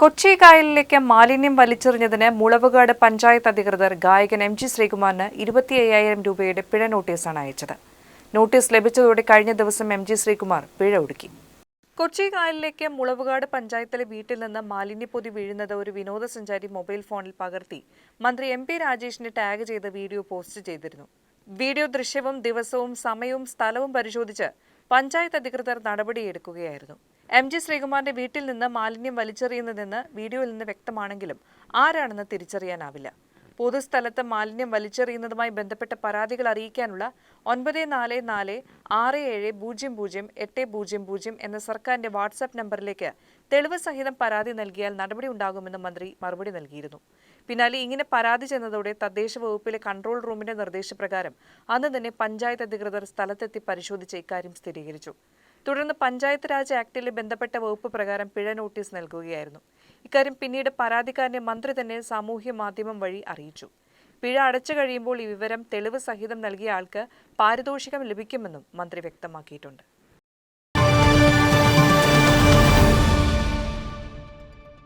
കൊച്ചി കായലിലേക്ക് മാലിന്യം വലിച്ചെറിഞ്ഞതിന് മുളവുകാട് പഞ്ചായത്ത് അധികൃതർ ഗായകൻ എം ജി ശ്രീകുമാറിന് ഇരുപത്തി അയ്യായിരം രൂപയുടെ പിഴ നോട്ടീസാണ് അയച്ചത്. നോട്ടീസ് ലഭിച്ചതോടെ കഴിഞ്ഞ ദിവസം എം ജി ശ്രീകുമാർ പിഴ ഒടുക്കി. കൊച്ചി കായലിലേക്ക് മുളവുകാട് പഞ്ചായത്തിലെ വീട്ടിൽ നിന്ന് മാലിന്യപ്പൊതി വീഴുന്നത് ഒരു വിനോദസഞ്ചാരി മൊബൈൽ ഫോണിൽ പകർത്തി. മന്ത്രി എം പി രാജേഷിനെ ടാഗ് ചെയ്ത വീഡിയോ പോസ്റ്റ് ചെയ്തിരുന്നു. വീഡിയോ ദൃശ്യവും ദിവസവും സമയവും സ്ഥലവും പരിശോധിച്ച് പഞ്ചായത്ത് അധികൃതർ നടപടിയെടുക്കുകയായിരുന്നു. എം ജി ശ്രീകുമാറിന്റെ വീട്ടിൽ നിന്ന് മാലിന്യം വലിച്ചെറിയുന്നതെന്ന് വീഡിയോയിൽ നിന്ന് വ്യക്തമാണെങ്കിലും ആരാണെന്ന് തിരിച്ചറിയാനാവില്ല. പൊതുസ്ഥലത്ത് മാലിന്യം വലിച്ചെറിയുന്നതുമായി ബന്ധപ്പെട്ട പരാതികൾ അറിയിക്കാനുള്ള ഒൻപത് നാല് നാല് ആറ് ഏഴ് പൂജ്യം പൂജ്യം എട്ട് പൂജ്യം പൂജ്യം എന്ന സർക്കാരിന്റെ വാട്സാപ്പ് നമ്പറിലേക്ക് തെളിവ് സഹിതം പരാതി നൽകിയാൽ നടപടി ഉണ്ടാകുമെന്ന് മന്ത്രി മറുപടി നൽകിയിരുന്നു. പിന്നാലെ ഇങ്ങനെ പരാതി ചെന്നതോടെ തദ്ദേശ വകുപ്പിലെ കൺട്രോൾ റൂമിന്റെ നിർദ്ദേശപ്രകാരം അന്ന് തന്നെ പഞ്ചായത്ത് അധികൃതർ സ്ഥലത്തെത്തി പരിശോധിച്ച് ഇക്കാര്യം സ്ഥിരീകരിച്ചു. തുടർന്ന് പഞ്ചായത്ത് രാജ് ആക്ടിലെ ബന്ധപ്പെട്ട വകുപ്പ് പ്രകാരം പിഴ നോട്ടീസ് നൽകുകയായിരുന്നു. ഇക്കാര്യം പിന്നീട് പരാതിക്കാരനെ മന്ത്രി തന്നെ സാമൂഹ്യ മാധ്യമം വഴി അറിയിച്ചു. പിഴ അടച്ചു കഴിയുമ്പോൾ ഈ വിവരം തെളിവ് സഹിതം നൽകിയ ആൾക്ക് പാരിതോഷികം ലഭിക്കുമെന്നും മന്ത്രി വ്യക്തമാക്കിയിട്ടുണ്ട്.